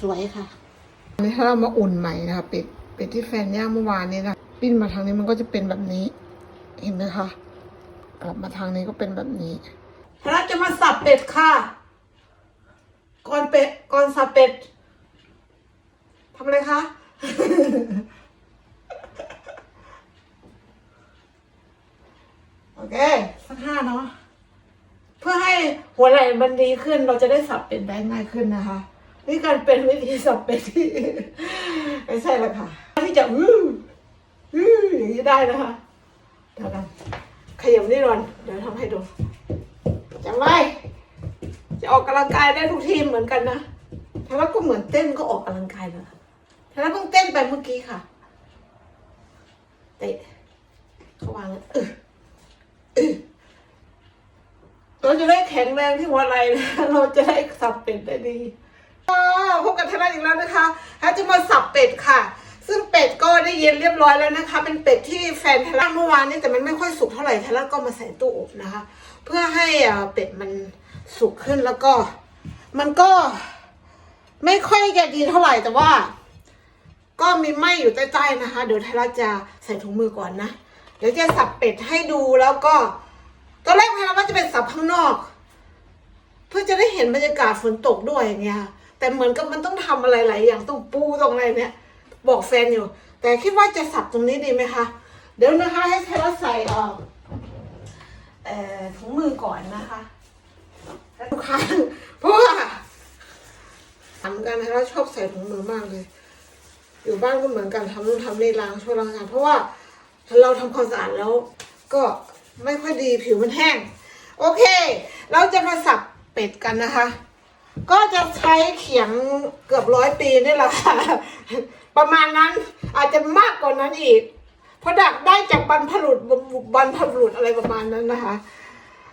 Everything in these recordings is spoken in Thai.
สวยค่ะอันนี้ถ้าเรามาอุ่นใหม่นะคะเป็ดเป็ดที่แฟนย่างเมื่อวานนี้นะปิ้นมาทางนี้มันก็จะเป็นแบบนี้ เห็นไหมคะกลับมาทางนี้ก็เป็นแบบนี้เราจะมาสับเป็ดค่ะก่อนเป็ดก่อนสับเป็ดทำอะไรคะโอเคสักห้าเนาะเพื่อให้หัวไหล่มันดีขึ้นเราจะได้สับเป็ดได้ง่ายขึ้นนะคะ นี่การเป็นวิธีสับเป็ดที่ไม่ใช่ละค่ะที่จะอื้ออื้ออย่างนี้ได้นะคะเดี๋ยวกันขยับนี่ก่อนเดี๋ยวทำให้ดูจำไว้จะออกกำลังกายได้ทุกทีมเหมือนกันนะแต่ว่าก็เหมือนเต้นก็ออกกำลังกายเลยแต่แล้วเพิ่งเต้นไปเมื่อกี้ค่ะเตะเขาวางแล้วเออเราจะได้แข็งแรงที่หัวไหล่นะเราจะได้สับเป็ดได้ดี พบกับทนายอีกแล้วนะคะแฮจะมาสับเป็ดค่ะ ซึ่งเป็ดก็ได้เย็นเรียบร้อยแล้วนะคะ เป็นเป็ดที่แฟนทาร่าเมื่อวานนี้แต่มันไม่ค่อยสุกเท่าไหร่ทาร่าก็มาใส่ตู้อบนะคะ เพื่อให้อ่าเป็ดมันสุกขึ้นแล้วก็ มันก็ไม่ค่อยจะดีเท่าไหร่แต่ว่า ก็มีไหมอยู่ใต้ๆนะคะ เดี๋ยวทาร่าจะใส่ถุงมือก่อนนะ เดี๋ยวจะสับเป็ดให้ดูแล้วก็ตอนแรกพาว่าจะเป็นสับข้างนอก เพื่อจะได้เห็นบรรยากาศฝนตกด้วยอย่างเงี้ยค่ะ แต่เหมือนกับมันต้องทำอะไรหลายอย่างต้องปูต้องอะไรเนี่ย บอกแฟนอยู่ แต่คิดว่าจะสับตรงนี้ดีไหมคะ เดี๋ยวนะคะให้เทเลใส่ออเอ่อถุงมือก่อนนะคะทุกครั้งเพราะว่าทำกันนะเราชอบใส่ถุงมือมากเลย อยู่บ้านก็เหมือนกันทำนู่นทำนี่ล้างช่วยล้างงานเพราะว่าเราทำความสะอาดแล้ว ก็ไม่ค่อยดีผิวมันแห้ง โอเค เราจะมาสับเป็ดกันนะคะ ก็จะใช้เขียงเกือบร้อยปีนี่แหละค่ะ ประมาณนั้นอาจจะมากกว่านั้นอีก เพราะดักได้จากบรรพบุรุษบรรพบุรุษอะไรประมาณนั้นนะคะ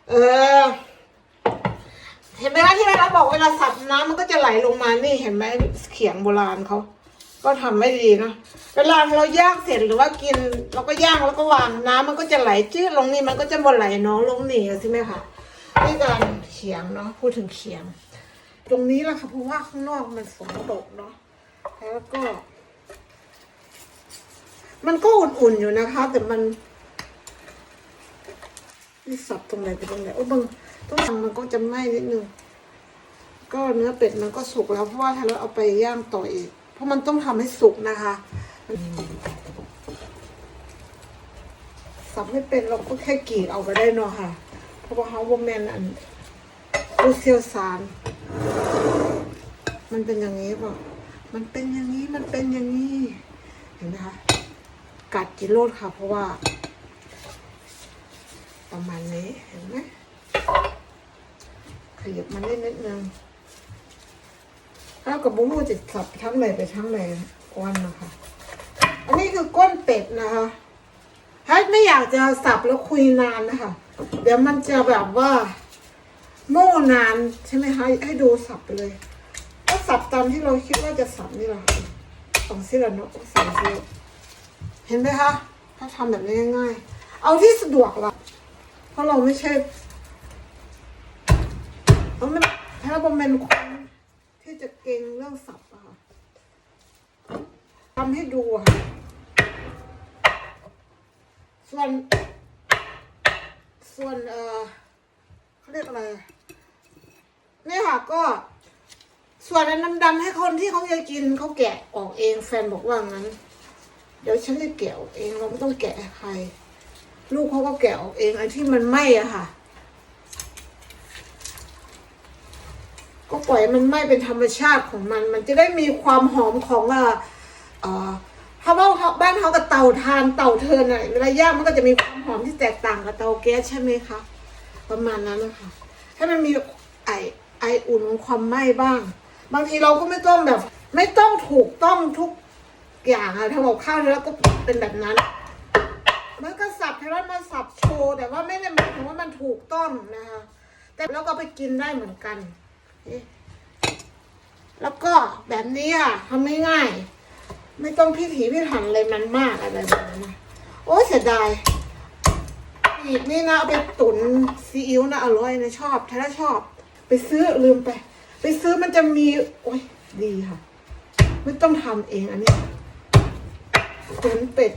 เออ เห็นไหมคะที่เราบอกเวลาสับน้ำมันก็จะไหลลงมานี่เห็นไหมเขียงโบราณเขาก็ทำไม่ดีเนาะเวลาเราย่างเสร็จหรือว่ากิน เราก็ย่างแล้วก็วางน้ำมันก็จะไหลจืดลงนี่มันก็จะบนไหลน้องลงนี่ใช่ไหมคะนี่การเขียงเนาะพูดถึงเขียง ตรงนี้แหละค่ะเพราะว่าข้างนอกมันฝนตกเนาะแล้วก็ มันก็อุ่นๆอยู่นะคะ แต่มันนี่สับตรงไหนไปตรงไหนโอ้บางต้องทางมันก็จะไหม้นิดนึงก็เนื้อเป็ดมันก็สุกแล้วเพราะว่าถ้าเราเอาไปย่างต่ออีก เพราะมันต้องทำให้สุกนะคะ สับไม่เป็นเราก็แค่กรีดเอาไปได้เนาะค่ะ เพราะว่าเขาวอแมนอันผู้เชี่ยวชาญ มันเป็นอย่างนี้ป่ะมันเป็นอย่างนี้ มันเป็นอย่างนี้ เห็นไหมคะ กัดกิโลดค่ะ เพราะว่า ประมาณนี้ เห็นไหมขยับมันนิดนิดนึงข้าวกับบุ้งรูจะสับทั้งไหนไปทั้งไหนวันนะคะ อันนี้คือก้นเป็ดนะคะถ้าไม่อยากจะสับแล้วคุยนานนะคะ เดี๋ยวมันจะแบบว่า โม่นานใช่ไหมคะ ให้ดูสับไปเลย ก็สับตามที่เราคิดว่าจะสับนี่แหละสองซี่ละเนาะสองซี่เห็นไหมคะ ถ้าทำแบบนี้ง่ายๆ เอาที่สะดวกละเพราะเราไม่ใช่เราไม่ถ้าเราเป็นคนที่จะเก่งเรื่องศัพท์อะค่ะทำให้ดูค่ะ ส่วน ส่วนเออเขาเรียกอะไร นี่ค่ะก็ ส่วนอันดำให้คนที่เขาจะกินเขาแกะออกเองแฟนบอกว่างั้น เดี๋ยวฉันจะแกะออกเองเราไม่ต้องแกะใคร ลูกเขาก็แกะออกเองไอ้ที่มันไหม้อะค่ะ ก็ปล่อยมันไหม้เป็นธรรมชาติของมัน มันจะได้มีความหอมของอะเอ่อถ้าว่าบ้านเขากับเตาทานเตาเทินอะเวลาย่างมันก็จะมีความหอมที่แตกต่างกับเตาแก๊สใช่ไหมคะประมาณนั้นนะคะให้มันมีไอ ไออุ่นของความไหม้บ้าง บางทีเราก็ไม่ต้องแบบ ไม่ต้องถูกต้องทุกอย่างอะทำกับข้าวแล้วก็เป็นแบบนั้น มันก็สับให้มันมาสับโชว์แต่ว่าไม่ได้หมายถึงว่ามันถูกต้องนะคะแต่เราก็ไปกินได้เหมือนกันแล้วก็แบบนี้อะทำง่ายๆไม่ต้องพิถีพิถันเลยมันมากอะไรแบบนั้นโอ้เสียดายอีกนี่นะเอาไปตุ๋นซีอิ๊วนะอร่อยนะชอบถ้าชอบ ไปซื้อลืมไป ไปซื้อมันจะมี โอ้ยดีค่ะ ไม่ต้องทำเองอันนี้ยตุ๋นเป็ด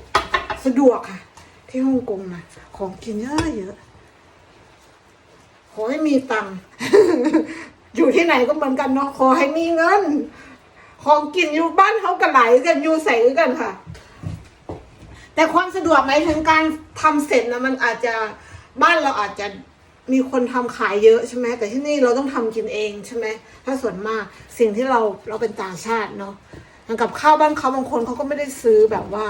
สะดวกค่ะ ที่ฮ่องกงนะของกินเยอะเยอะขอให้มีตังค์อยู่ที่ไหนก็เหมือนกันเนาะขอให้มีเงิน ของกินอยู่บ้านเขากระไหลกันอยู่ใส่กันค่ะ แต่ความสะดวกหมายถึงการทำเสร็จนะมันอาจจะบ้านเราอาจจะ มีคนทำขายเยอะใช่ไหมแต่ที่นี่เราต้องทำกินเองใช่ไหมถ้าส่วนมากสิ่งที่เราเราเป็นต่างชาติเนาะอย่างกับข้าวบ้านเขาบางคนเขาก็ไม่ได้ซื้อแบบว่า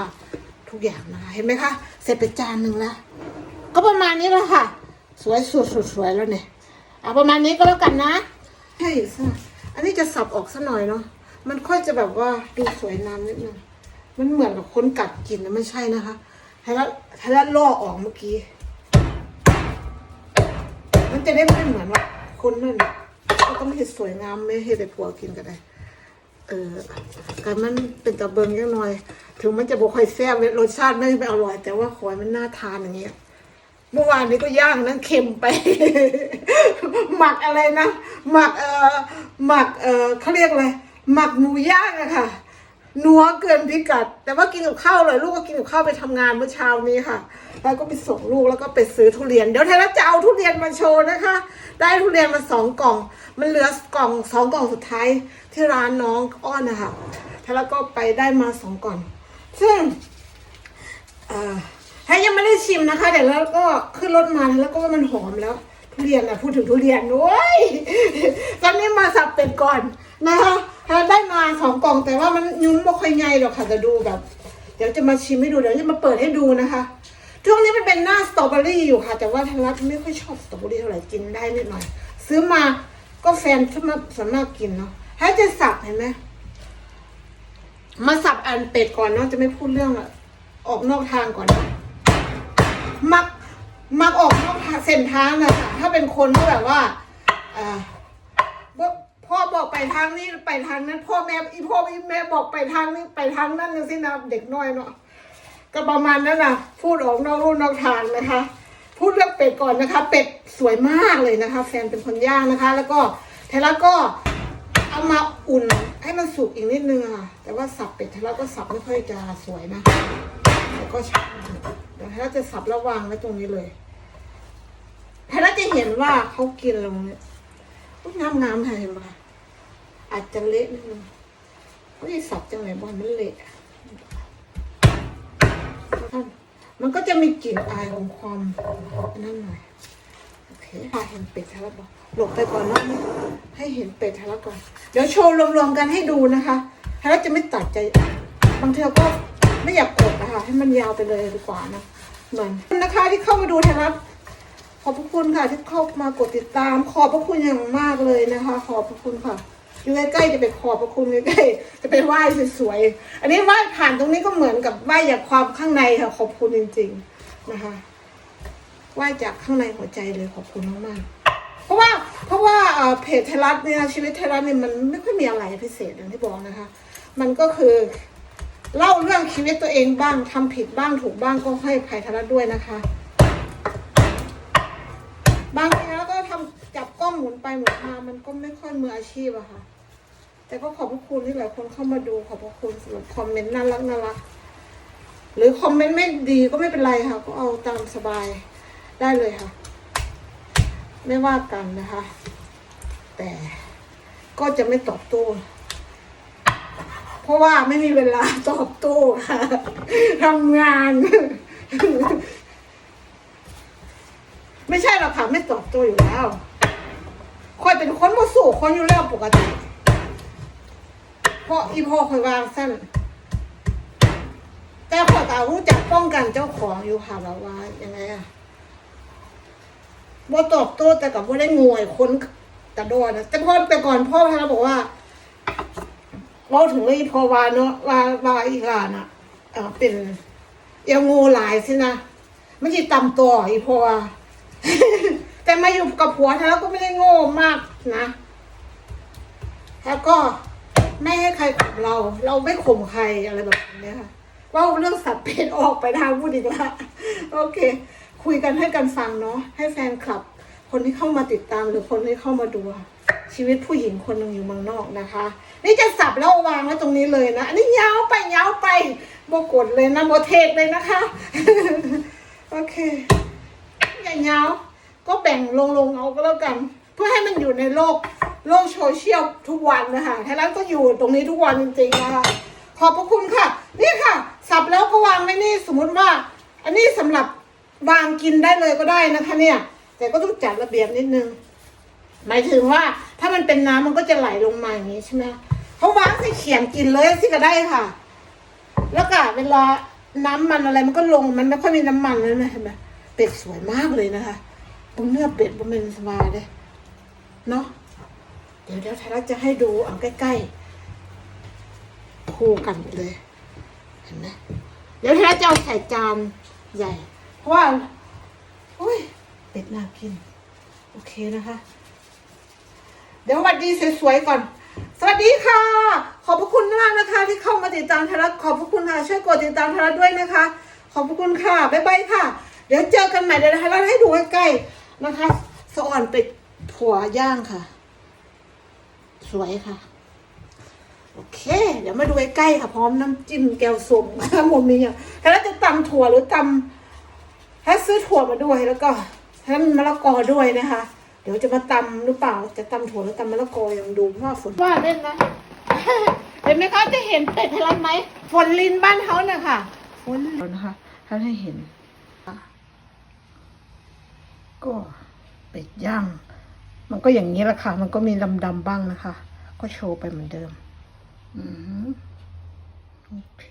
ทุกอย่างนะคะเห็นไหมคะ เสร็จไปจานหนึ่งแล้ว ก็ประมาณนี้แหละค่ะ สวยสุดสุดสวยแล้วเนี่ยเอาประมาณนี้ก็แล้วกันนะใช่ซะอันนี้จะสับออกซะหน่อยเนาะมันค่อยจะแบบว่าดูสวยงามนิดนึงมันเหมือนกับคนกัดกินนะไม่ใช่นะคะไทยรัฐไทยรัฐล่อออกเมื่อกี้ จะได้ไม่เหมือนว่าคนนั่นก็ต้องเห็ดสวยงามไม่เห็ดไปผัวกินก็ได้ เออการมันเป็นตะเบิงยังหน่อย ถึงมันจะบอกค่อยแซ่บรสชาติไม่อร่อย แต่ว่าขอยมันน่าทานอย่างเงี้ยเมื่อวานนี้ก็ย่างนั้นเค็มไป หมักอะไรนะ หมักเอ่อหมักเอ่อเขาเรียกอะไรหมักหมูย่างอะค่ะ นัวเกินพิกัด แต่ว่ากินกับข้าวเลยลูกก็กินกับข้าวไปทำงานเมื่อเช้านี้ค่ะ แล้วก็ไปส่งลูกแล้วก็ไปซื้อทุเรียน เดี๋ยวไทยรัฐจะเอาทุเรียนมาโชว์นะคะ ได้ทุเรียนมาสองกล่อง มันเหลือกล่องสองกล่องสุดท้ายที่ร้านน้องอ้อนนะคะไทยรัฐก็ไปได้มาสองกล่อง ซึ่งเอ่อถ้ายังไม่ได้ชิมนะคะเดี๋ยวแล้วก็ขึ้นรถมาแล้วก็ว่ามันหอมแล้ว ทุเรียนอะพูดถึงทุเรียนโอ้ยตอนนี้มาสับเป็ดก่อนนะคะ ได้มาสองกล่องแต่ว่ามันยุ้งไม่ค่อยไงหรอกค่ะจะดูแบบ เดี๋ยวจะมาชิมให้ดูเดี๋ยวจะมาเปิดให้ดูนะคะช่วงนี้มันเป็นหน้าสตรอเบอรี่อยู่ค่ะ แต่ว่าทางรัฐไม่ค่อยชอบสตรอเบอรี่เท่าไหร่กินได้นิดหน่อย ซื้อมาก็แฟนส่วนมาส่วนมากกินเนาะถ้าจะสับเห็นไหมมาสับอันเป็ดก่อนเนาะจะไม่พูดเรื่องอะออกนอกทางก่อนมักมักออกนอกเส้นทางนะคะถ้าเป็นคนที่แบบว่าอ่าว่า พ่อบอกไปทางนี้ไปทางนั้น พ่อแม่อีพ่ออีแม่บอกไปทางนี้ไปทางนั้นสินะเด็กน้อยเนาะก็ประมาณนั้นนะพูดออกนอกรูนอกทางนะคะ พูดเรื่องเป็ดก่อนนะคะ เป็ดสวยมากเลยนะคะ แฟนเป็นคนย่างนะคะ แล้วก็เทล้วก็เอามาอุ่นให้มันสุกอีกนิดนึงค่ะ แต่ว่าสับเป็ดแล้วก็สับไม่ค่อยจะสวยนะแล้วก็ช้าเดี๋ยวถ้าจะสับระวางไว้ตรงนี้เลยถ้าจะเห็นว่าเขากินลงเนี่ย งามงามค่ะเห็นปะอาจจะเละนิดนึงเขาจะสับจังไหนบอลมันเละมันก็จะมีกลิ่นอายของความนั่นหน่อยโอเคพาเห็นเป็ดทะลักบอหลบไปก่อนนะให้เห็นเป็ดทะลักก่อน เดี๋ยวโชว์รวมๆกันให้ดูนะคะทะลักจะไม่ตัดใจบางทีเราก็ไม่อยากกดนะคะให้มันยาวไปเลยดีกว่านะเหมือนนะคะที่เข้ามาดูทะลัก อบพระคุณค่ะที่เข้ามากดติดตาม ขอบพระคุณอย่างมากเลยนะคะ ขอบพระคุณค่ะอยู่ใกล้ๆจะไปขอบพระคุณใกล้ๆจะไปไหว้สวยๆอันนี้ไหว้ผ่านตรงนี้ก็เหมือนกับไหว้จากความข้างในค่ะขอบคุณจริง ๆนะคะไหว้จากข้างในหัวใจเลยขอบคุณมากๆเพราะว่าเพราะว่าเพจไทยรัฐเนี่ยชีวิตไทยรัฐเนี่ยมันไม่ค่อยมีอะไรพิเศษอย่างที่บอกนะคะ มันก็คือเล่าเรื่องชีวิตตัวเองบ้างทำผิดบ้างถูกบ้างก็ให้ภัยไทยรัฐด้วยนะคะ บางทีแล้วก็ทำจับกล้องหมุนไปหมุนมามันก็ไม่ค่อยมืออาชีพอะค่ะ แต่ก็ขอบพระคุณที่หลายคนเข้ามาดูขอบพระคุณสำหรับคอมเมนต์น่ารักน่ารักหรือคอมเมนต์ไม่ดีก็ไม่เป็นไรค่ะ ก็เอาตามสบายได้เลยค่ะ ไม่ว่ากันนะคะ แต่ก็จะไม่ตอบโต้เพราะว่าไม่มีเวลาตอบโต้ค่ะทำงาน ไม่ใช่หรอกค่ะไม่ตอบโต้อยู่แล้วคอยเป็นคนมาสู่คนอยู่แล้วปกติ เพราะอีพ่อคอยวางสั้นแต่ขอยก็รู้จักป้องกันเจ้าของอยู่ค่ะแบบว่ายังไงอะบ่ตอบโต้แต่กับว่าได้งวยคนกระโดดนะแต่พ่อแต่ก่อนพ่อพาบอกว่าเว่าถึงเลยพอวาเนาะวาวาอีกอะน่ะเป็นเอวงูหลายสินะไม่ใช่ตำตัวอีพอว่า แต่มาอยู่กับผัวแล้วก็ไม่ได้โง่มากนะ แล้วก็ไม่ให้ใครข่มเรา เราไม่ข่มใครอะไรแบบนี้ค่ะว่าเรื่องสัตว์เป็นออกไปทางพูดอีกแล้วโอเค คุยกันให้กันฟังเนาะให้แฟนคลับ คนที่เข้ามาติดตามหรือคนที่เข้ามาดูชีวิตผู้หญิงคนหนึ่งอยู่เมืองนอกนะคะ นี่จะสับแล้ววางไว้ตรงนี้เลยนะ อันนี้ยาวไปยาวไปโบกดเลยนะโบเทกเลยนะคะ โอเค ยายาก็แบ่งลงๆเอาก็แล้วกัน เพื่อให้มันอยู่ในโลกโลกโซเชียลทุกวันนะคะไทยรัฐก็อยู่ตรงนี้ทุกวันจริงๆนะคะขอบพระคุณค่ะ นี่ค่ะ สับแล้วก็วางไว้นี่สมมติว่า อันนี้สำหรับวางกินได้เลยก็ได้นะคะเนี่ย แต่ก็ต้องจัดระเบียบนิดนึง หมายถึงว่าถ้ามันเป็นน้ำมันก็จะไหลลงมาอย่างนี้ใช่ไหมเขาวางใส่เขียงกินเลยสิก็ได้ค่ะ แล้วก็เวลาน้ำมันอะไรมันก็ลงมันไม่ค่อยมีน้ำมันแล้วนะเห็นไหม เป็ดสวยมากเลยนะคะตรงเนื้อเป็ดมันเป็นสบาเลยเนาะเดี๋ยวเดี๋ยวไทยรัฐจะให้ดูเอาใกล้ๆคู่กันเลย เห็นไหมเดี๋ยวไทยรัฐจะเอาใส่จานใหญ่ เพราะว่าโอ้ยเป็ดน่ากิน โอเคนะคะ เดี๋ยวสวัสดีสวยๆก่อน สวัสดีค่ะ ขอบพระคุณมากนะคะ ที่เข้ามาติดตามไทยรัฐขอบพระคุณค่ะช่วยกดติดตามไทยรัฐด้วยนะคะ ขอบพระคุณค่ะบ๊ายบายค่ะ เดี๋ยวเจอกันใหม่เดี๋ยวไทยรัฐให้ดูใกล้ๆนะคะสะอ่อนเป็ดถั่วย่างค่ะ สวยค่ะ โอเค เดี๋ยวมาดูใกล้ๆค่ะ พร้อมน้ำจิ้มแก้วส้มหมดมีอะไทยรัฐจะตำถั่วหรือตำถ้าซื้อถั่วมาด้วยแล้วก็ถ้ามะละกอด้วยนะคะ เดี๋ยวจะมาตำหรือเปล่า จะตำถั่วหรือตำมะละกอยังดูเพราะว่าฝนว่าเล่นนะเห็นไหมคะจะเห็นเป็ดให้รันไหมฝนลินบ้านเขาเนี่ยค่ะฝนลินนะคะท่านให้เห็นค่ะ ก็เป็ดย่าง มันก็อย่างนี้แหละค่ะ มันก็มีดำๆบ้างนะคะ ก็โชว์ไปเหมือนเดิม อืมโอเค